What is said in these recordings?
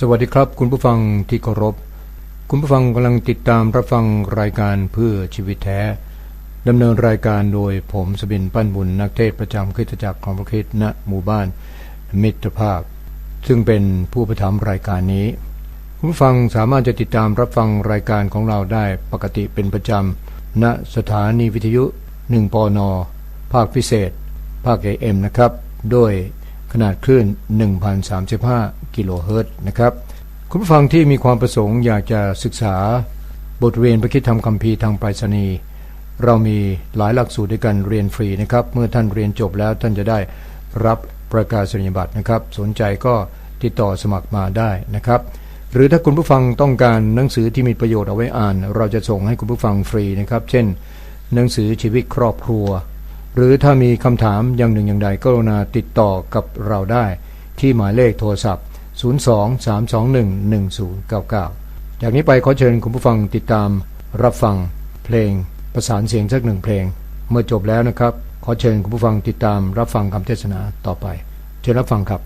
สวัสดีครับ คุณผู้ฟังที่เคารพ คุณผู้ฟังกำลังติดตามรับฟังรายการเพื่อชีวิตแท้ดำเนินรายการโดยผมสบินปั้นบุญนักเทศประจำคริสตจักรของพระคริสต์ณหมู่บ้าน มิตรภาพ ซึ่งเป็นผู้ประทำรายการนี้ คุณผู้ฟังสามารถจะติดตามรับฟังรายการของเราได้ปกติเป็นประจำณสถานีวิทยุ 1ปนภาคพิเศษ ภาค AM นะครับโดย ขนาดคลื่น 1,035 กิโลเฮิรตซ์นะครับ คุณผู้ฟังที่มีความประสงค์อยากจะศึกษาบทเรียนพระคิดธรรมคัมภีร์ทางไปรษณีย์เรามีหลายหลักสูตรด้วยกันเรียนฟรีนะครับ เมื่อท่านเรียนจบแล้วท่านจะได้รับประกาศนียบัตรนะครับ สนใจก็ติดต่อสมัครมาได้นะครับ หรือถ้าคุณผู้ฟังต้องการหนังสือที่มีประโยชน์เอาไว้อ่าน เราจะส่งให้คุณผู้ฟังฟรีนะครับ เช่น หนังสือชีวิตครอบครัว หรือถ้ามีคำถามอย่างหนึ่งอย่างใดก็รุณาติดต่อกับเราได้ที่หมายเลขโทรศัพท์ 023211099 จากนี้ไปขอเชิญคุณผู้ฟังติดตามรับฟังเพลงประสานเสียงสักหนึ่งเพลง เมื่อจบแล้วนะครับ ขอเชิญคุณผู้ฟังติดตามรับฟังคำเทศนาต่อไป เชิญรับฟังครับ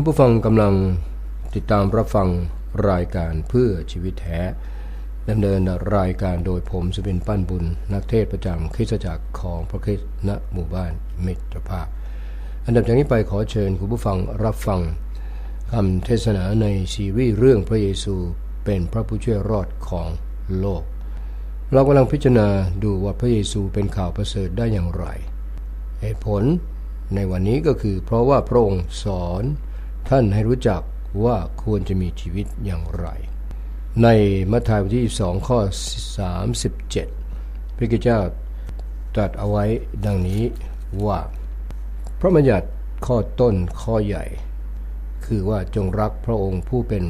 คุณผู้ฟังกำลังติดตามรับฟังรายการเพื่อชีวิตแท้ดำเนินรายการโดยผมสุบินปั้นบุญ นักเทศประจำคริสตจักรของพระคริสต์ณหมู่บ้านมิตรภาพ อันดับจากนี้ไปขอเชิญคุณผู้ฟังรับฟังคำเทศนาในซีรีส์เรื่องพระเยซูเป็นพระผู้ช่วยรอดของโลก เรากำลังพิจารณาดูว่าพระเยซูเป็นข่าวประเสริฐได้อย่างไรเหตุผลในวันนี้ก็คือเพราะว่าพระองค์สอน ท่านให้รู้จักว่าควรจะมีชีวิตอย่างไร ในมัทธิวบทที่2ข้อ 37 พระกิจเจ้าตรัสเอาไว้ดังนี้ว่า พระบัญญัติข้อต้นข้อใหญ่ คือว่าจงรักพระองค์ผู้เป็น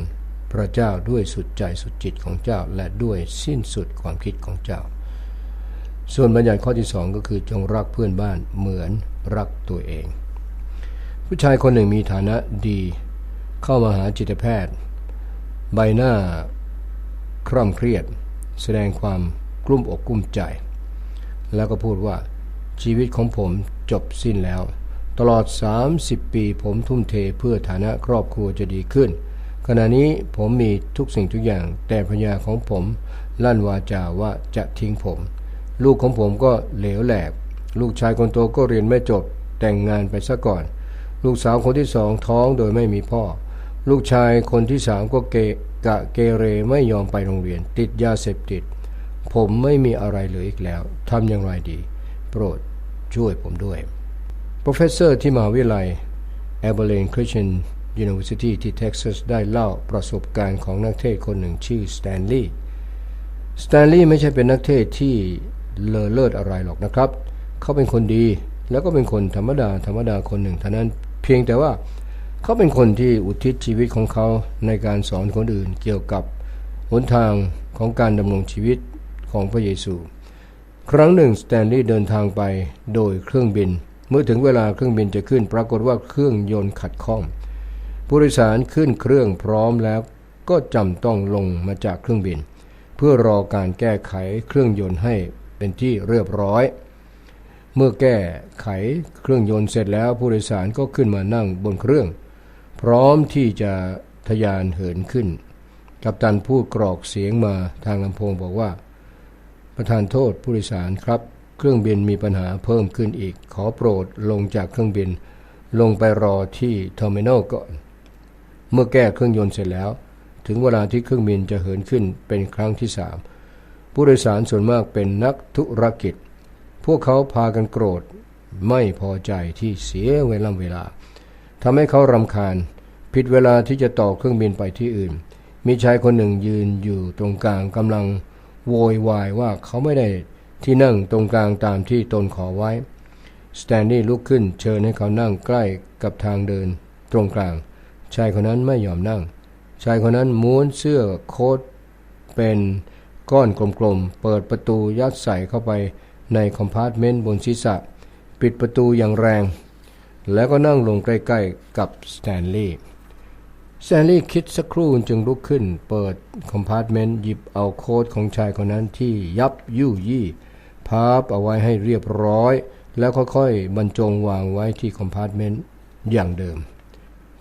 พระเจ้าด้วยสุดใจสุดจิตของเจ้า และด้วยสิ้นสุดความคิดของเจ้า ส่วนบัญญัติข้อที่สองก็คือจงรักเพื่อนบ้านเหมือนรักตัวเอง ผู้ชายคนหนึ่งมีฐานะดี เข้ามาหาจิตแพทย์ ใบหน้าคร่ำเครียด แสดงความกลุ้มอกกลุ้มใจ แล้วก็พูดว่าชีวิตของผมจบสิ้นแล้ว ตลอด 30 ปีผมทุ่มเทเพื่อฐานะครอบครัวจะดีขึ้น ขณะนี้ผมมีทุกสิ่งทุกอย่าง แต่พญาของผมลั่นวาจาว่าจะทิ้งผม ลูกของผมก็เหลวแหลก ลูกชายคนโตก็เรียนไม่จบแต่งงานไปซะก่อน ลูกสาวคนที่สองท้องโดยไม่มีพ่อ ลูกชายคนที่สามก็เกะกะเกเรไม่ยอมไปโรงเรียน ติดยาเสพติด ผมไม่มีอะไรเหลืออีกแล้วทำอย่างไรดี โปรดช่วยผมด้วย โปรเฟสเซอร์ที่มหาวิทยาลัย a b e r l a n Christian University ที่เท็กซัสได้เล่าประสบการณ์ของนักเทศคนหนึ่งชื่อสแตนลีย์สแตนลีย์ไม่ใช่เป็นนักเทศที่เลอเลิศอะไรหรอกนะครับ เขาเป็นคนดีแล้วก็เป็นคนธรรมดาธรรมดาคนหนึ่งเท่านั้น พียงแต่ว่าเขาเป็นคนที่อุทิศชีวิตของเขาในการสอนคนอื่น เกี่ยวกับหนทางของการดำรงชีวิตของพระเยซู ครั้งหนึ่งสแตนลีย์เดินทางไปโดยเครื่องบิน เมื่อถึงเวลาเครื่องบินจะขึ้น ปรากฏว่าเครื่องยนต์ขัดข้อง ผู้โดยสารขึ้นเครื่องพร้อมแล้วก็จำต้องลงมาจากเครื่องบิน เพื่อรอการแก้ไขเครื่องยนต์ให้เป็นที่เรียบร้อย เมื่อแก้ไขเครื่องยนต์เสร็จแล้วผู้โดยสารก็ขึ้นมานั่งบนเครื่อง พร้อมที่จะทะยานเหินขึ้น กัปตันพูดกรอกเสียงมาทางลำโพงบอกว่า ประธานโทษผู้โดยสารครับ เครื่องบินมีปัญหาเพิ่มขึ้นอีก ขอโปรดลงจากเครื่องบิน ลงไปรอที่เทอร์มินอลก่อน เมื่อแก้เครื่องยนต์เสร็จแล้ว ถึงเวลาที่เครื่องบินจะเหินขึ้นเป็นครั้งที่สามผู้โดยสารส่วนมากเป็นนักธุรกิจ วกเขาพากันโกรธ ไม่พอใจที่เสียเวลาเวลาทำให้เขารำคาญ ผิดเวลาที่จะต่อเครื่องบินไปที่อื่น มีชายคนหนึ่งยืนอยู่ตรงกลางกำลังโวยวายว่าเขาไม่ได้ที่นั่งตรงกลางตามที่ตนขอไว้ สแตนลีย์ลุกขึ้นเชิญให้เขานั่งใกล้กับทางเดินตรงกลาง ชายคนนั้นไม่ยอมนั่ง ชายคนนั้นม้วนเสื้อโค้ทเป็นก้อนกลมๆ เปิดประตูยัดใส่เข้าไป ในคอมพาร์ตเมนต์บนศีรษะ ปิดประตูอย่างแรง แล้วก็นั่งลงใกล้ๆกับสแตนลีย์สแตนลีย์คิดสักครู่จึงลุกขึ้น เปิดคอมพาร์ตเมนต์หยิบเอาโค้ดของชายคนนั้นที่ยับยู่ยี่พับเอาไว้ให้เรียบร้อย แล้วค่อยๆบรรจงวางไว้ที่คอมพาร์ตเมนต์อย่างเดิม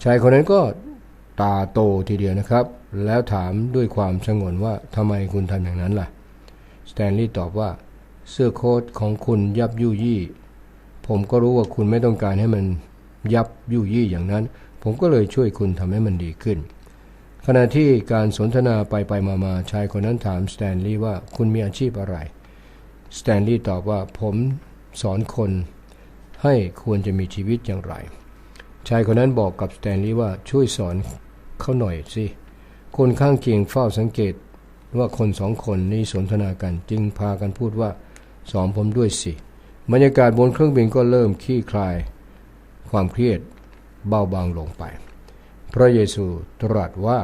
ชายคนนั้นก็ตาโตทีเดียวนะครับ แล้วถามด้วยความสงวนว่าทำไมคุณทำอย่างนั้นล่ะ สแตนลีย์ตอบว่า เสื้อโค้ทของคุณยับยู่ยี่ ผมก็รู้ว่าคุณไม่ต้องการให้มันยับยู่ยี่อย่างนั้น ผมก็เลยช่วยคุณทำให้มันดีขึ้น ขณะที่การสนทนาไปไปมามาชายคนนั้นถามสแตนลีย์ว่าคุณมีอาชีพอะไร สแตนลีย์ตอบว่าผมสอนคนให้ควรจะมีชีวิตอย่างไร ชายคนนั้นบอกกับสแตนลีย์ว่าช่วยสอนเขาหน่อยสิ คนข้างเคียงเฝ้าสังเกตว่าคนสองคนนี้สนทนากันจึงพากันพูดว่า สอนผมด้วยสิบรรยากาศบนเครื่องบินก็เริ่มขี้คลาย ความเครียดเบาบางลงไป พระเยซูตรัสว่า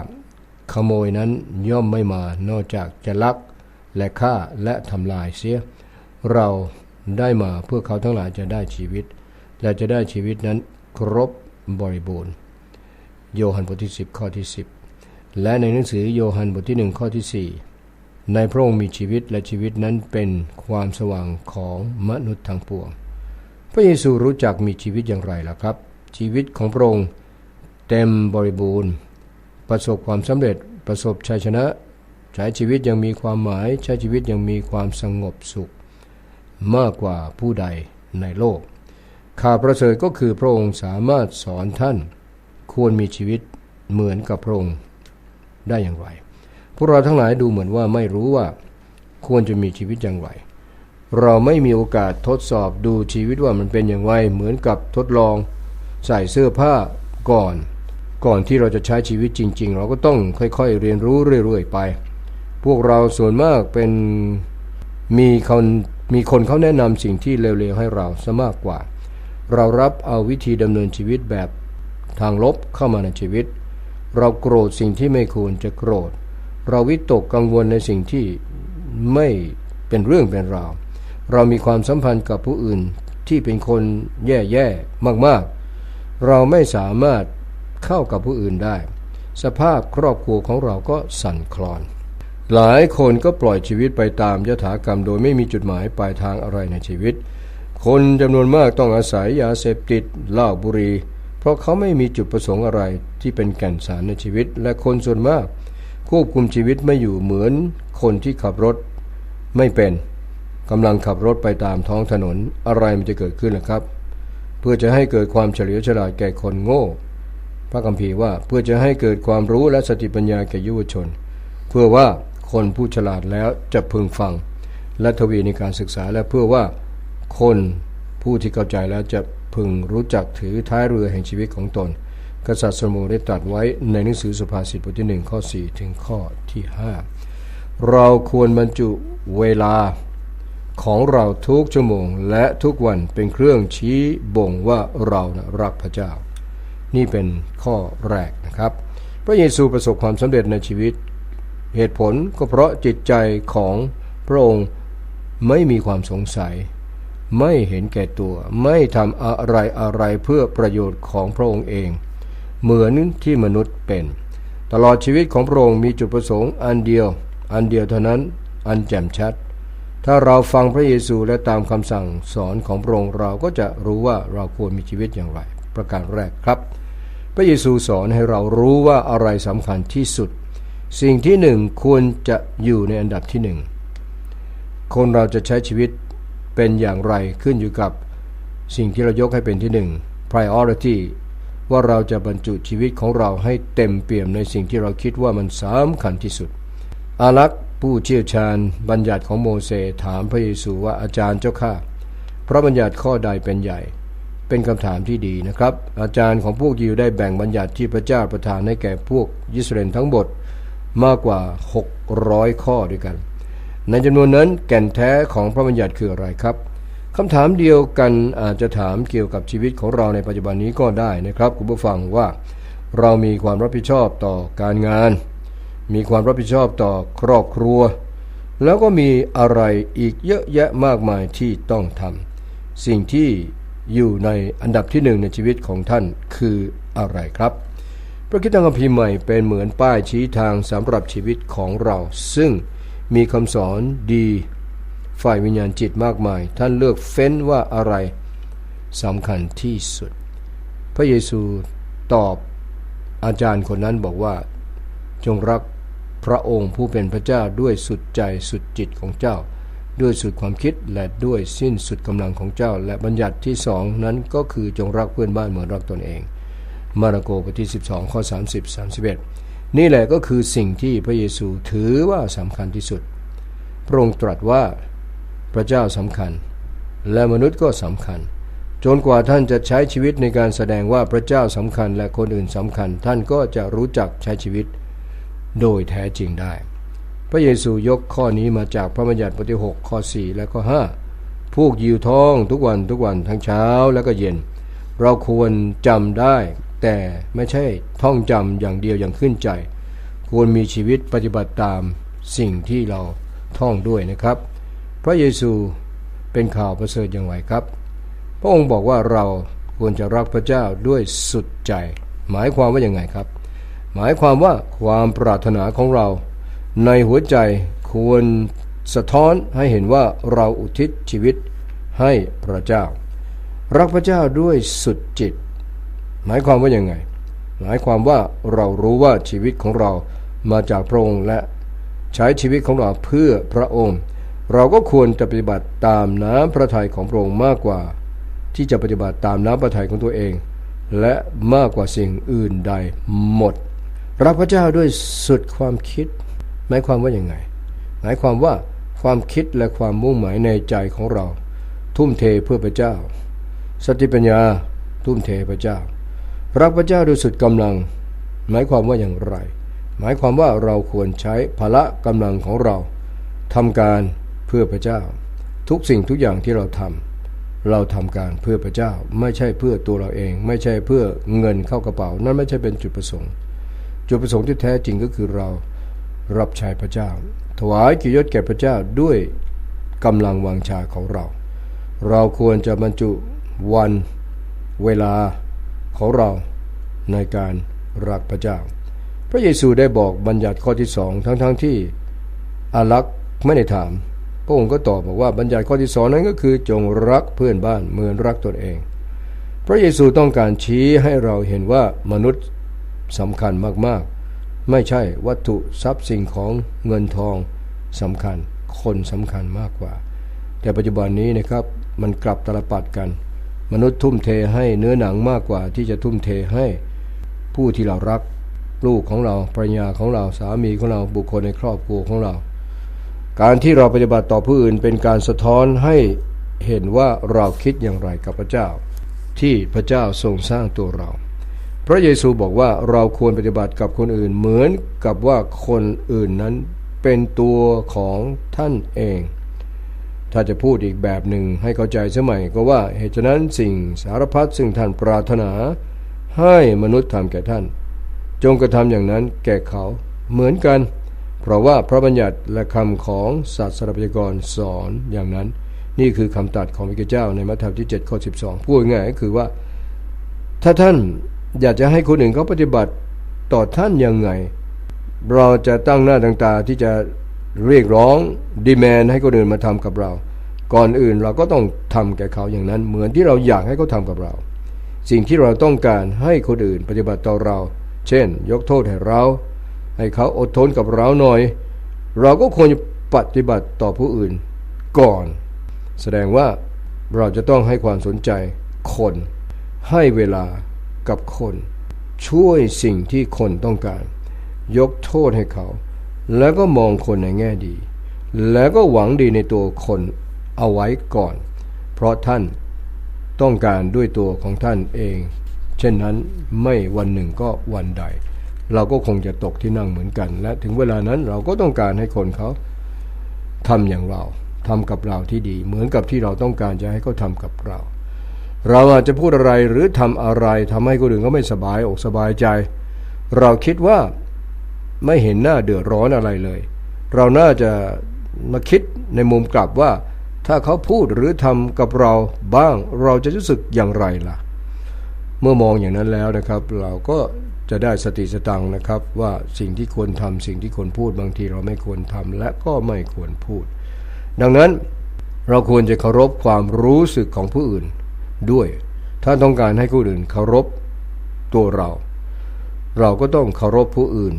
ขโมยนั้นย่อมไม่มานอกจากจะลักและฆ่าและทำลายเสีย เราได้มาเพื่อเขาทั้งหลายจะได้ชีวิต และจะได้ชีวิตนั้นครบบริบูรณ์ โยฮันบทที่ 10 ข้อที่ 10 และในหนังสือโยฮันบทที่ 1 ข้อที่ 4 ในพระองค์มีชีวิตและชีวิตนั้นเป็นความสว่างของมนุษย์ทั้งปวง พระเยซูรู้จักมีชีวิตอย่างไรล่ะครับ ชีวิตของพระองค์เต็มบริบูรณ์ ประสบความสำเร็จประสบชัยชนะใช้ชีวิตยังมีความหมายใช้ชีวิตยังมีความสงบสุข มากกว่าผู้ใดในโลก ข่าวประเสริฐก็คือพระองค์สามารถสอนท่าน ควรมีชีวิตเหมือนกับพระองค์ได้อย่างไร วกเราทั้งหลายดูเหมือนว่าไม่รู้ว่าควรจะมีชีวิตอย่างไร เราไม่มีโอกาสทดสอบดูชีวิตว่ามันเป็นอย่างไร เหมือนกับทดลองใส่เสื้อผ้าก่อน ก่อนที่เราจะใช้ชีวิตจริง ๆ เราก็ต้องค่อยๆ เรียนรู้เรื่อยๆไป พวกเราส่วนมากเป็นมีคนมีคนเขาแนะนำสิ่งที่เร็วๆให้เราซะมากกว่า เรารับเอาวิธีดำเนินชีวิตแบบทางลบเข้ามาในชีวิต เราโกรธสิ่งที่ไม่ควรจะโกรธ เราวิตกกังวลในสิ่งที่ไม่เป็นเรื่องเป็นราว เรามีความสัมพันธ์กับผู้อื่นที่เป็นคนแย่ๆมากๆ เราไม่สามารถเข้ากับผู้อื่นได้ สภาพครอบครัวของเราก็สั่นคลอน หลายคนก็ปล่อยชีวิตไปตามยถากรรมโดยไม่มีจุดหมายปลายทางอะไรในชีวิต คนจำนวนมากต้องอาศัยยาเสพติดเหล้าบุหรี่เพราะเขาไม่มีจุดประสงค์อะไรที่เป็นแก่นสารในชีวิต และคนส่วนมาก ควบคุมชีวิตไม่อยู่เหมือนคนที่ขับรถไม่เป็นกำลังขับรถไปตามท้องถนนอะไรมันจะเกิดขึ้นนะครับ เพื่อจะให้เกิดความเฉลียวฉลาดแก่คนโง่ พระคัมภีร์ว่าเพื่อจะให้เกิดความรู้และสติปัญญาแก่ยุวชน เพื่อว่าคนผู้ฉลาดแล้วจะพึงฟัง และทวีในการศึกษาและเพื่อว่าคนผู้ที่เข้าใจแล้วจะพึงรู้จักถือท้ายเรือแห่งชีวิตของตน กษัตริย์โซโลมอนได้ตรัสไว้ในหนังสือสุภาษิตบทที่ 1 ข้อ 4 ถึงข้อที่ 5 เราควรบรรจุเวลาของเราทุกชั่วโมงและทุกวันเป็นเครื่องชี้บ่งว่าเรานะรักพระเจ้า นี่เป็นข้อแรกนะครับ พระเยซูประสบความสำเร็จในชีวิต เหตุผลก็เพราะจิตใจของพระองค์ไม่มีความสงสัย ไม่เห็นแก่ตัว ไม่ทำอะไรอะไรเพื่อประโยชน์ของพระองค์เอง เหมือนที่มนุษย์เป็น ตลอดชีวิตของพระองค์มีจุดประสงค์อันเดียว อันเดียวเท่านั้นอันแจ่มชัด ถ้าเราฟังพระเยซูและตามคำสั่งสอนของพระองค์เราก็จะรู้ว่าเราควรมีชีวิตอย่างไร ประการแรกครับ พระเยซูสอนให้เรารู้ว่าอะไรสำคัญที่สุด สิ่งที่หนึ่งควรจะอยู่ในอันดับที่หนึ่งคนเราจะใช้ชีวิตเป็นอย่างไรขึ้นอยู่กับสิ่งที่เรายกให้เป็นที่หนึ่ง priority ว่าเราจะบรรจุชีวิตของเราให้เต็มเปี่ยมในสิ่งที่เราคิดว่ามันสำคัญที่สุด อาลักษ์ผู้เชี่ยวชาญบัญญัติของโมเสสถามพระเยซูว่าอาจารย์เจ้าข้าพระบัญญัติข้อใดเป็นใหญ่ เป็นคำถามที่ดีนะครับ อาจารย์ของพวกยิวได้แบ่งบัญญัติที่พระเจ้าประทานให้แก่พวกยิสราเอลทั้งหมดมากกว่า 600 ข้อด้วยกัน ในจำนวนนั้นแก่นแท้ของพระบัญญัติคืออะไรครับ คำถามเดียวกันอาจจะถามเกี่ยวกับชีวิตของเราในปัจจุบันนี้ก็ได้นะครับ คุณผู้ฟังว่า เรามีความรับผิดชอบต่อการงาน มีความรับผิดชอบต่อครอบครัว แล้วก็มีอะไรอีกเยอะแยะมากมายที่ต้องทำสิ่งที่อยู่ในอันดับที่หนึ่งในชีวิตของท่านคืออะไรครับ พระคิดตังคัมภีร์ใหม่เป็นเหมือนป้ายชี้ทางสำหรับชีวิตของเรา ซึ่งมีคำสอนดี ฝ่ายวิญญาณจิตมากมาย ท่านเลือกเฟ้นว่าอะไรสำคัญที่สุด พระเยซูตอบอาจารย์คนนั้นบอกว่า จงรักพระองค์ผู้เป็นพระเจ้าด้วยสุดใจสุดจิตของเจ้า ด้วยสุดความคิดและด้วยสิ้นสุดกำลังของเจ้า และบัญญัติที่สองนั้นก็คือจงรักเพื่อนบ้านเหมือนรักตนเอง มาระโกบทที่ 12 ข้อ 30 31 นี่แหละก็คือสิ่งที่พระเยซูถือว่าสำคัญที่สุด พระองค์ตรัสว่า พระเจ้าสำคัญ และมนุษย์ก็สำคัญ จนกว่าท่านจะใช้ชีวิตในการแสดงว่าพระเจ้าสำคัญและคนอื่นสำคัญ ท่านก็จะรู้จักใช้ชีวิตโดยแท้จริงได้ พระเยซูยกข้อนี้มาจากพระบัญญัติบทที่6ข้อ 4 และข้อ 5 พวกยิวท้องทุกวันทุกวันทั้งเช้าและก็เย็น เราควรจำได้ แต่ไม่ใช่ท่องจำอย่างเดียวอย่างขึ้นใจ ควรมีชีวิตปฏิบัติตามสิ่งที่เราท่องด้วยนะครับ พระเยซูเป็นข่าวประเสริฐอย่างไรครับ พระองค์บอกว่าเราควรจะรักพระเจ้าด้วยสุดใจ หมายความว่าอย่างไงครับ หมายความว่าความปรารถนาของเรา ในหัวใจควรสะท้อนให้เห็นว่าเราอุทิศชีวิตให้พระเจ้า รักพระเจ้าด้วยสุดจิต หมายความว่าอย่างไง หมายความว่าเรารู้ว่าชีวิตของเรามาจากพระองค์และใช้ชีวิตของเราเพื่อพระองค์ เราก็ควรจะปฏิบัติตามน้ำพระทัยของพระองค์มากกว่า ที่จะปฏิบัติตามน้ำพระทัยของตัวเอง และมากกว่าสิ่งอื่นใดหมด รักพระเจ้าด้วยสุดความคิด หมายความว่าอย่างไง หมายความว่าความคิดและความมุ่งหมายในใจของเรา ทุ่มเทเพื่อพระเจ้า สติปัญญาทุ่มเทพระเจ้า รักพระเจ้าด้วยสุดกำลัง หมายความว่าอย่างไร หมายความว่าเราควรใช้พละกำลังของเราทำการ พื่อพระเจ้า ทุกสิ่งทุกอย่างที่เราทำเราทำการเพื่อพระเจ้า ไม่ใช่เพื่อตัวเราเอง ไม่ใช่เพื่อเงินเข้ากระเป๋า นั่นไม่ใช่เป็นจุดประสงค์ จุดประสงค์ที่แท้จริงก็คือเรารับใช้พระเจ้า ถวายกิจยศแก่พระเจ้าด้วยกำลังวังชาของเรา เราควรจะบรรจุวันเวลาของเราในการรักพระเจ้า พระเยซูได้บอกบัญญัติข้อที่สองทั้งๆทที่อาลักษ์ไม่ได้ถาม พระองค์ก็ตอบบอกว่าบัญญัติข้อที่สองนั้นก็คือจงรักเพื่อนบ้านเหมือนรักตนเอง พระเยซูต้องการชี้ให้เราเห็นว่ามนุษย์สำคัญมากๆ ไม่ใช่วัตถุทรัพย์สิ่งของเงินทองสำคัญ คนสำคัญมากกว่า แต่ปัจจุบันนี้นะครับมันกลับตลปัดกัน มนุษย์ทุ่มเทให้เนื้อหนังมากกว่าที่จะทุ่มเทให้ผู้ที่เรารักลูกของเราภรรยาของเราสามีของเราบุคคลในครอบครัวของเรา การที่เราปฏิบัติต่อผู้อื่นเป็นการสะท้อนให้เห็นว่าเราคิดอย่างไรกับพระเจ้า ที่พระเจ้าทรงสร้างตัวเรา พระเยซูบอกว่าเราควรปฏิบัติกับคนอื่นเหมือนกับว่าคนอื่นนั้นเป็นตัวของท่านเอง ถ้าจะพูดอีกแบบหนึ่งให้เข้าใจสมัยก็ว่าเหตุฉะนั้นสิ่งสารพัดซึ่งท่านปรารถนา ให้มนุษย์ทำแก่ท่าน จงกระทำอย่างนั้นแก่เขาเหมือนกัน เพราะว่าพระบัญญัติและคำของศาสตรพยากรสอนอย่างนั้น นี่คือคำตัดของพระเจ้าในมัทธิวที่7ข้อ12 พูดง่ายก็คือว่า ถ้าท่านอยากจะให้คนอื่นเขาปฏิบัติต่อท่านยังไง เราจะตั้งหน้าตั้งตาที่จะเรียกร้องดีแมนให้คนอื่นมาทำกับเรา ก่อนอื่นเราก็ต้องทำแก่เขาอย่างนั้น เหมือนที่เราอยากให้เขาทากับเรา สิ่งที่เราต้องการให้คนอื่นปฏิบัติต่อเรา เช่น ยกโทษให้เรา ให้เขาอดทนกับเราหน่อย เราก็ควรจะปฏิบัติต่อผู้อื่นก่อน แสดงว่าเราจะต้องให้ความสนใจคน ให้เวลากับคน ช่วยสิ่งที่คนต้องการ ยกโทษให้เขา แล้วก็มองคนในแง่ดี แล้วก็หวังดีในตัวคนเอาไว้ก่อน เพราะท่านต้องการด้วยตัวของท่านเอง เช่นนั้นไม่วันหนึ่งก็วันใด เราก็คงจะตกที่นั่งเหมือนกัน และถึงเวลานั้นเราก็ต้องการให้คนเขาทำอย่างเราทำกับเราที่ดี เหมือนกับที่เราต้องการจะให้เขาทากับเรา เราอาจจะพูดอะไรหรือทำอะไรทำให้คนอื่นเขาไม่สบายอกสบายใจ เราคิดว่าไม่เห็นหน้าเดือดร้อนอะไรเลย เราน่าจะมาคิดในมุมกลับว่า ถ้าเขาพูดหรือทำกับเราบ้างเราจะรู้สึกอย่างไรล่ะ เมื่อมองอย่างนั้นแล้วนะครับ เราก็จะได้สติสตังนะครับ ว่าสิ่งที่ควรทำสิ่งที่ควรพูดบางทีเราไม่ควรทำและก็ไม่ควรพูด ดังนั้นเราควรจะเคารพความรู้สึกของผู้อื่นด้วย ถ้าต้องการให้ผู้อื่นเคารพตัวเรา เราก็ต้องเคารพผู้อื่น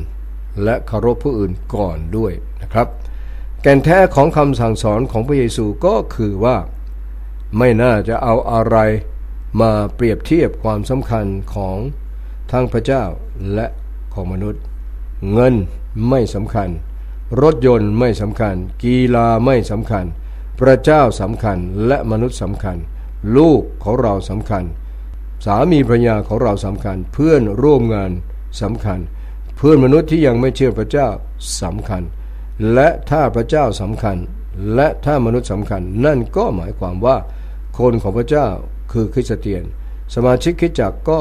และเคารพผู้อื่นก่อนด้วยนะครับ แก่นแท้ของคำสั่งสอนของพระเยซูก็คือว่า ไม่น่าจะเอาอะไร มาเปรียบเทียบความสำคัญของทั้งพระเจ้าและของมนุษย์ เงินไม่สำคัญ รถยนต์ไม่สำคัญ กีฬาไม่สำคัญ พระเจ้าสำคัญและมนุษย์สำคัญ ลูกของเราสำคัญ สามีภรรยาของเราสำคัญ เพื่อนร่วมงานสำคัญ เพื่อนมนุษย์ที่ยังไม่เชื่อพระเจ้าสำคัญ และถ้าพระเจ้าสำคัญ และถ้ามนุษย์สำคัญ นั่นก็หมายความว่าคนของพระเจ้า คือคริสเตียน สมาชิกคริสจักรก็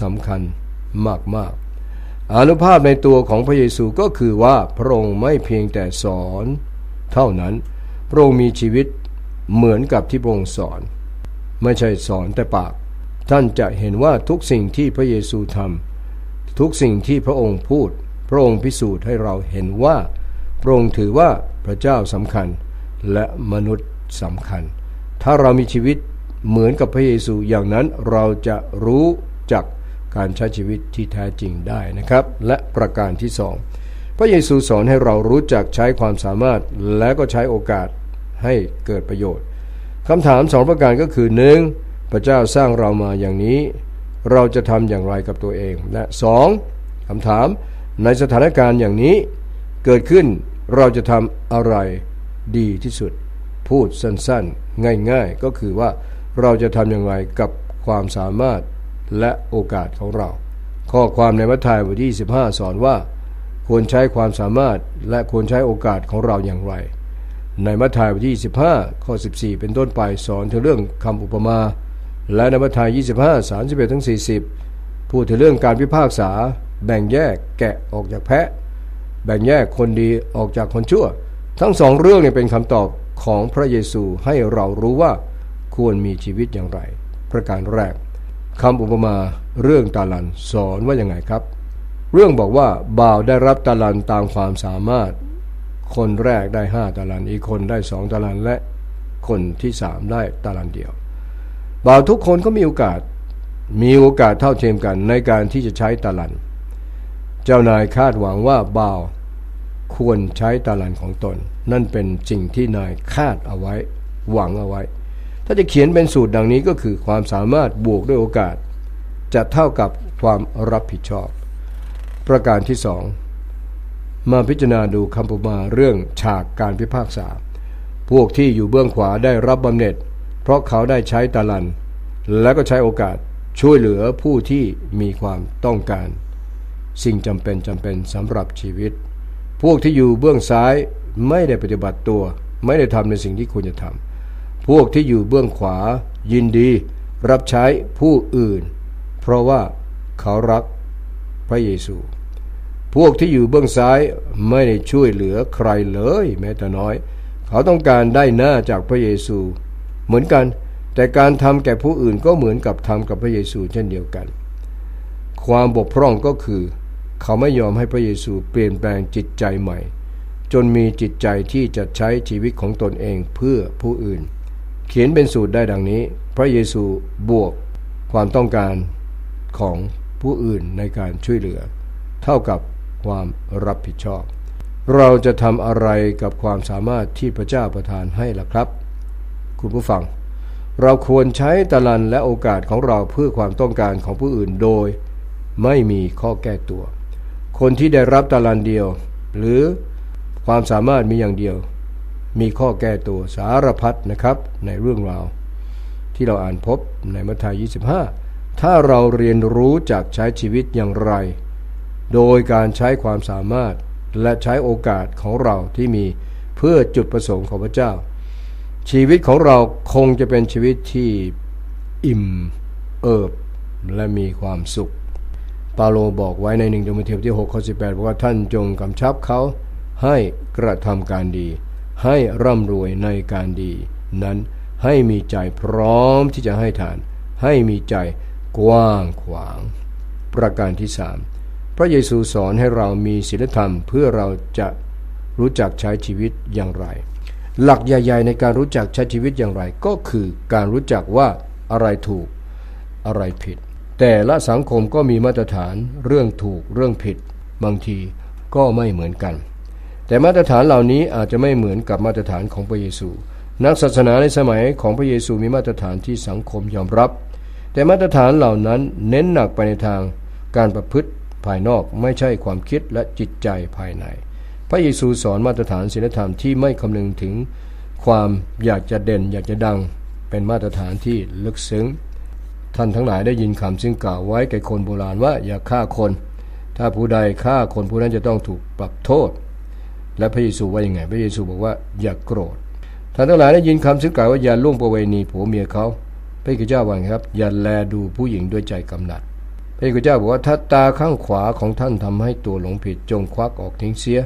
สำคัญมากๆ อนุภาพในตัวของพระเยซูก็คือว่าพระองค์ไม่เพียงแต่สอน เท่านั้น พระองค์มีชีวิตเหมือนกับที่พระองค์สอน ไม่ใช่สอนแต่ปาก ท่านจะเห็นว่าทุกสิ่งที่พระเยซูทำทุกสิ่งที่พระองค์พูด พระองค์พิสูจน์ให้เราเห็นว่าพระองค์ถือว่าพระเจ้าสำคัญและมนุษย์สำคัญ ถ้าเรามีชีวิต เหมือนกับพระเยซูอย่างนั้นเราจะรู้จักการใช้ชีวิตที่แท้จริงได้นะครับ และประการที่สองพระเยซูสอนให้เรารู้จักใช้ความสามารถและก็ใช้โอกาสให้เกิดประโยชน์คำถามสองประการก็คือหนึ่งพระเจ้าสร้างเรามาอย่างนี้ เราจะทำอย่างไรกับตัวเองและสองคำถามในสถานการณ์อย่างนี้เกิดขึ้นเราจะทำอะไรดีที่สุด พูดสั้นๆ ง่ายๆ ก็คือว่า เราจะทำอย่างไรกับความสามารถและโอกาสของเรา ข้อความในมัทธิวบทที่25 สอนว่า ควรใช้ความสามารถและควรใช้โอกาสของเราอย่างไร ในมัทธิวบทที่25ข้อ 14 เป็นต้นไปสอนถึงเรื่องคำอุปมา และในมัทธิว25 31ถึง40 พูดถึงเรื่องการพิพากษา แบ่งแยกแกะออกจากแพะ แบ่งแยกคนดีออกจากคนชั่ว ทั้งสองเรื่องเนี้เป็นคำตอบของพระเยซูให้เรารู้ว่า ควรมีชีวิตอย่างไร ประการแรกคำอุปมาเรื่องตาลันสอนว่าอย่างไงครับ เรื่องบอกว่าบ่าวได้รับตาลันตามความสามารถ คนแรกได้ห้าตาลันอีกคนได้สองตาลันและคนที่สามได้ตาลันเดียวบ่าวทุกคนก็มีโอกาสมีโอกาสเท่าเทียมกันในการที่จะใช้ตะลัน เจ้านายคาดหวังว่าบ่าวควรใช้ตะลันของตน นั่นเป็นสิ่งที่นายคาดเอาไว้ หวังเอาไว้ ถ้าจะเขียนเป็นสูตรดังนี้ก็คือความสามารถบวกด้วยโอกาส จะเท่ากับความรับผิดชอบ ประการที่สองมาพิจารณาดูคำปมาเรื่องฉากการพิพากษา พวกที่อยู่เบื้องขวาได้รับบำเหน็จ เพราะเขาได้ใช้ตะลัน และก็ใช้โอกาสช่วยเหลือผู้ที่มีความต้องการ สิ่งจำเป็นจำเป็นสำหรับชีวิต พวกที่อยู่เบื้องซ้ายไม่ได้ปฏิบัติตัว ไม่ได้ทำในสิ่งที่ควรจะทำ พวกที่อยู่เบื้องขวา ยินดีรับใช้ผู้อื่น เพราะว่าเขารักพระเยซู พวกที่อยู่เบื้องซ้ายไม่ได้ช่วยเหลือใครเลยแม้แต่น้อย เขาต้องการได้หน้าจากพระเยซู เหมือนกัน แต่การทำแก่ผู้อื่นก็เหมือนกับทำกับพระเยซูเช่นเดียวกัน ความบกพร่องก็คือ เขาไม่ยอมให้พระเยซูเปลี่ยนแปลงจิตใจใหม่ จนมีจิตใจที่จะใช้ชีวิตของตนเองเพื่อผู้อื่น เขียนเป็นสูตรได้ดังนี้ พระเยซูบวกความต้องการของผู้อื่นในการช่วยเหลือ เท่ากับความรับผิดชอบ เราจะทำอะไรกับความสามารถที่พระเจ้าประทานให้ล่ะครับ คุณผู้ฟัง เราควรใช้ตะลันและโอกาสของเราเพื่อความต้องการของผู้อื่นโดย ไม่มีข้อแก้ตัว คนที่ได้รับตะลันเดียว หรือความสามารถมีอย่างเดียว มีข้อแก้ตัวสารพัดนะครับในเรื่องราว ที่เราอ่านพบในมัทธิย25 ถ้าเราเรียนรู้จากใช้ชีวิตอย่างไร โดยการใช้ความสามารถและใช้โอกาสของเราที่มีเพื่อจุดประสงค์ของพระเจ้า ชีวิตของเราคงจะเป็นชีวิตที่อิ่มเอิบและมีความสุข ปาโลบอกไว้ในหนึ่งโดมเทียบที่6ข้อ18บอกว่าท่านจงกำชับเขาให้กระทำการดี ให้ร่ำรวยในการดี นั้นให้มีใจพร้อมที่จะให้ทาน ให้มีใจกว้างขวาง ประการที่สามพระเยซูสอนให้เรามีศีลธรรมเพื่อเราจะรู้จักใช้ชีวิตอย่างไร หลักใหญ่ๆในการรู้จักใช้ชีวิตอย่างไร ก็คือการรู้จักว่าอะไรถูกอะไรผิด แต่ละสังคมก็มีมาตรฐานเรื่องถูกเรื่องผิด บางทีก็ไม่เหมือนกัน แต่มาตรฐานเหล่านี้อาจจะไม่เหมือนกับมาตรฐานของพระเยซู นักศาสนาในสมัยของพระเยซูมีมาตรฐานที่สังคมยอมรับ แต่มาตรฐานเหล่านั้นเน้นหนักไปในทางการประพฤติภายนอกไม่ใช่ความคิดและจิตใจภายใน พระเยซูสอนมาตรฐานศีลธรรมที่ไม่คำนึงถึงความอยากจะเด่นอยากจะดังเป็นมาตรฐานที่ลึกซึ้ง ท่านทั้งหลายได้ยินคำซึ่งกล่าวไว้แก่คนโบราณว่าอย่าฆ่าคน ถ้าผู้ใดฆ่าคนผู้นั้นจะต้องถูกปรับโทษ และพระเยซูว่ายังไง พระเยซูบอกว่าอย่ากโกรธท่านทั้งหลายได้ยินคำซึ่งกล่าวว่าอย่าล่วงประเวณีผัวเมียเขาพระเจ้าว่าไงครับ อย่าแลดูผู้หญิงด้วยใจกำหนัดพระเจ้าบอกว่าถ้าตาข้างขวาของท่านทำให้ตัวหลงผิดจงควักออกทิ้งเสีย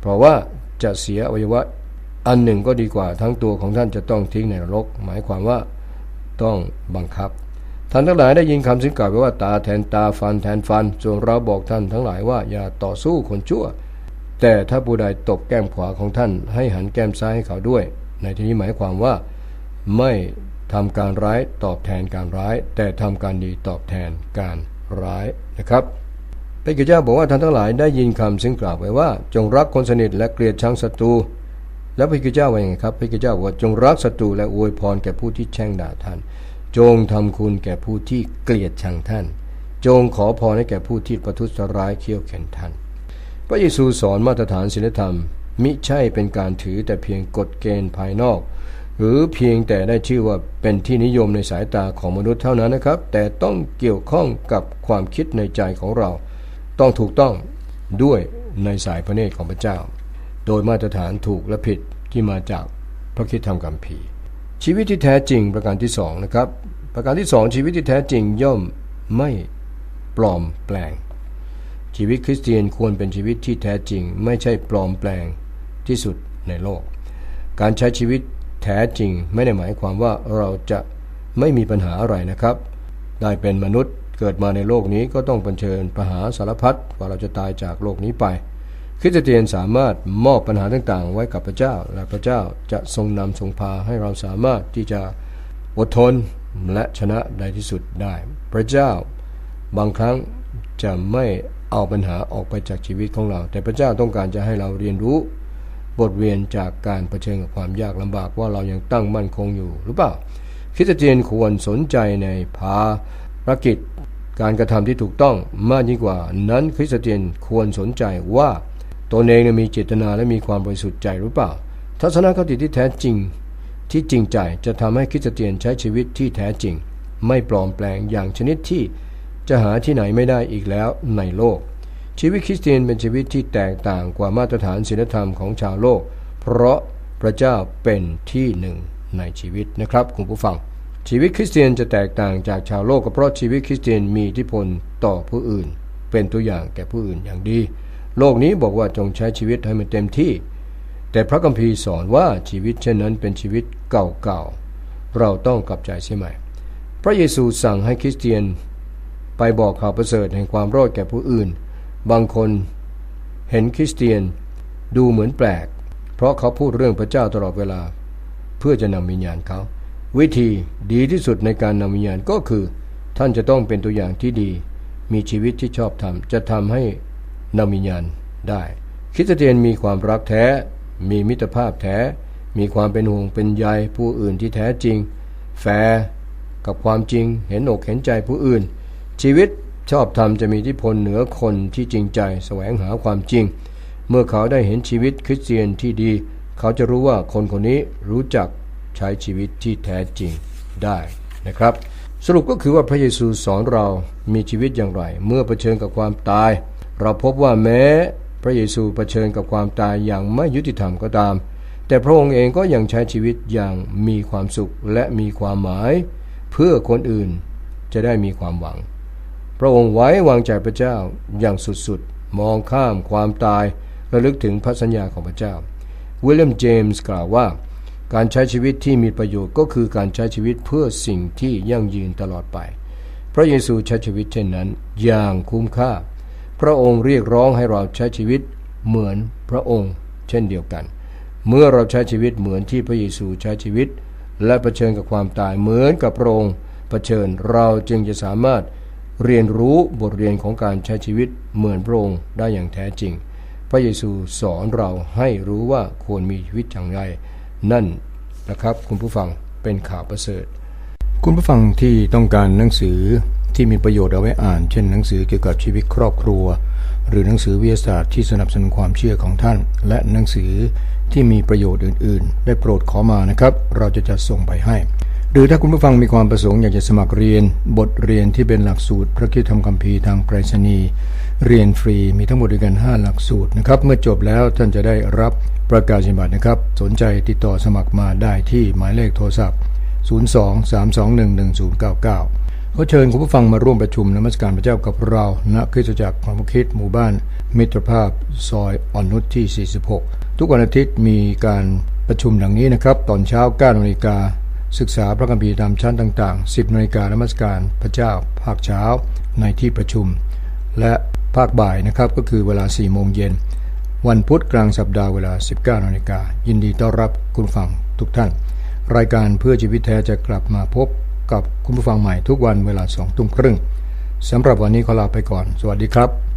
เพราะว่าจะเสียอวัยวะอันหนึ่งก็ดีกว่าทั้งตัวของท่านจะต้องทิ้งในนรก หมายความว่าต้องบังคับ ท่านทั้งหลายได้ยินคำซึ่งกล่าวไว้ว่าตาแทนตาฟันแทนฟันส่วนเราบอกท่านทั้งหลายว่าอย่าต่อสู้คนชั่ว แต่ถ้าผู้ใดตบแก้มขวาของท่าน ให้หันแก้มซ้ายให้เขาด้วย ในที่นี้หมายความว่าไม่ทำการร้ายตอบแทนการร้าย แต่ทำการดีตอบแทนการร้ายนะครับพระเจ้าบอกว่าท่านทั้งหลายได้ยินคำซึ่งกล่าวไว้ว่า จงรักคนสนิทและเกลียดชังศัตรูแล้วพระเจ้าว่าอย่างไรครับพระเจ้าบอกว่าจงรักศัตรูและอวยพรแก่ผู้ที่แช่งด่าท่าน จงทำคุณแก่ผู้ที่เกลียดชังท่าน จงขอพรให้แก่ผู้ที่ประทุษร้ายเคี่ยวเข็นท่าน ระเยซูสอนมาตรฐานศีลธรรม มิใช่เป็นการถือแต่เพียงกฎเกณฑ์ภายนอก หรือเพียงแต่ได้ชื่อว่าเป็นที่นิยมในสายตาของมนุษย์เท่านั้นนะครับ แต่ต้องเกี่ยวข้องกับความคิดในใจของเรา ต้องถูกต้องด้วยในสายพระเนตรของพระเจ้า โดยมาตรฐานถูกและผิดที่มาจากพระคิดธรรมกัมภีร์ชีวิตที่แท้จริงประการที่สองนะครับ ประการที่สองชีวิตที่แท้จริงย่อมไม่ปลอมแปลง ชีวิตคริสเตียนควรเป็นชีวิตที่แท้จริง ไม่ใช่ปลอมแปลงที่สุดในโลก การใช้ชีวิตแท้จริงไม่ได้หมายความว่าเราจะไม่มีปัญหาอะไรนะครับ ได้เป็นมนุษย์เกิดมาในโลกนี้ก็ต้องเผชิญปัญหาสารพัดว่าเราจะตายจากโลกนี้ไปคริสเตียนสามารถมอบปัญหาต่างๆ ไว้กับพระเจ้า และพระเจ้าจะทรงนำทรงพาให้เราสามารถที่จะอดทนและชนะในที่สุดได้ พระเจ้าบางครั้งจะไม่ เอาปัญหาออกไปจากชีวิตของเรา แต่พระเจ้าต้องการจะให้เราเรียนรู้ บทเรียนจากการเผชิญกับความยากลำบากว่าเรายังตั้งมั่นคงอยู่หรือเปล่าคริสเตียนควรสนใจในภารกิจการกระทำที่ถูกต้องมากยิ่งกว่า นั้นคริสเตียนควรสนใจว่าตนเองมีเจตนาและมีความบริสุทธิ์ใจหรือเปล่า ทัศนคติที่แท้จริงที่จริงใจจะทำให้คริสเตียนใช้ชีวิตที่แท้จริง ไม่ปลอมแปลงอย่างชนิดที่ จะหาที่ไหนไม่ได้อีกแล้วในโลก ชีวิตคริสเตียนเป็นชีวิตที่แตกต่างกว่ามาตรฐานศีลธรรมของชาวโลก เพราะพระเจ้าเป็นที่หนึ่งในชีวิตนะครับคุณผู้ฟัง ชีวิตคริสเตียนจะแตกต่างจากชาวโลกก็เพราะชีวิตคริสเตียนมีอิทธิพลต่อผู้อื่น เป็นตัวอย่างแก่ผู้อื่นอย่างดี โลกนี้บอกว่าจงใช้ชีวิตให้มันเต็มที่ แต่พระคัมภีร์สอนว่าชีวิตเช่นนั้นเป็นชีวิตเก่าๆเราต้องกลับใจเสียใหมพระเยซูสั่งให้คริสเตียน ไปบอกข่าวประเสริฐแห่งความรอดแก่ผู้อื่น บางคนเห็นคริสเตียนดูเหมือนแปลก เพราะเขาพูดเรื่องพระเจ้าตลอดเวลา เพื่อจะนำวิญญาณเขา วิธีดีที่สุดในการนำวิญญาณก็คือ ท่านจะต้องเป็นตัวอย่างที่ดี มีชีวิตที่ชอบธรรมจะทำให้นำวิญญาณได้คริสเตียนมีความรักแท้ มีมิตรภาพแท้ มีความเป็นห่วงเป็นใยผู้อื่นที่แท้จริง แฟร์กับความจริงเห็นอกเห็นใจผู้อื่น ชีวิตชอบธรรมจะมีอิทธิพลเหนือคนที่จริงใจแสวงหาความจริง เมื่อเขาได้เห็นชีวิตคริสเตียนที่ดี เขาจะรู้ว่าคนคนนี้รู้จักใช้ชีวิตที่แท้จริงได้นะครับ สรุปก็คือว่าพระเยซูสอนเรามีชีวิตอย่างไร เมื่อเผชิญกับความตาย เราพบว่าแม้พระเยซูเผชิญกับความตายอย่างไม่ยุติธรรมก็ตาม แต่พระองค์เองก็ยังใช้ชีวิตอย่างมีความสุขและมีความหมาย เพื่อคนอื่นจะได้มีความหวัง ระองค์ไว้วางใจพระเจ้าอย่างสุดๆ มองข้ามความตายระลึกถึงพระสัญญาของพระเจ้าวิลเลียมเจมส์กล่าวว่า การใช้ชีวิตที่มีประโยชน์ก็คือการใช้ชีวิตเพื่อสิ่งที่ยั่งยืนตลอดไป พระเยซูใช้ชีวิตเช่นนั้น อย่างคุ้มค่า พระองค์เรียกร้องให้เราใช้ชีวิตเหมือนพระองค์ เช่นเดียวกัน เมื่อเราใช้ชีวิตเหมือนที่พระเยซูใช้ชีวิต และเผชิญกับความตายเหมือนกับพระองค์เผชิญเราจึงจะสามารถ เรียนรู้บทเรียนของการใช้ชีวิตเหมือนพระองค์ได้อย่างแท้จริง พระเยซูสอนเราให้รู้ว่าควรมีชีวิตอย่างไร นั่นนะครับคุณผู้ฟังเป็นข่าวประเสริฐ คุณผู้ฟังที่ต้องการหนังสือที่มีประโยชน์เอาไว้อ่าน เช่นหนังสือเกี่ยวกับชีวิตครอบครัว หรือหนังสือวิทยาศาสตร์ที่สนับสนุนความเชื่อของท่าน และหนังสือที่มีประโยชน์อื่น ๆ ได้โปรดขอมานะครับ เราจะจัดส่งไปให้ หรือถ้าคุณผู้ฟังมีความประสงค์อยากจะสมัครเรียนบทเรียนที่เป็นหลักสูตร พระคิดธรรมคัมภีร์ทางไปรษณีย์เรียนฟรีมีทั้งหมดด้วยกัน 5 หลักสูตรนะครับ เมื่อจบแล้วท่านจะได้รับประกาศนียบัตรนะครับ สนใจติดต่อสมัครมาได้ที่หมายเลขโทรศัพท์ 02-321-1099ก็เชิญคุณผู้ฟังมาร่วมประชุมนมัสการพระเจ้ากับเราณคริสตจักรความคิดหมู่บ้าน มิตรภาพซอยอ่อนนุชที่ 46 ทุกวันอาทิตย์มีการประชุมดังนี้นะครับ ตอนเช้า9นาฬิกา ศึกษาพระคัมภีร์ตามชั้นต่าง ๆ 10นาฬิกานมัสการพระเจ้า ภาคเช้าในที่ประชุม และภาคบ่ายนะครับก็คือเวลา 4 โมงเย็น วันพุธกลางสัปดาห์เวลา 19นาฬิกายินดีต้อนรับคุณฟังทุกท่าน รายการเพื่อชีวิตแท้จะกลับมาพบกับคุณผู้ฟังใหม่ทุกวันเวลา2ทุ่มครึ่งสำหรับวันนี้ขอลาไปก่อน สวัสดีครับ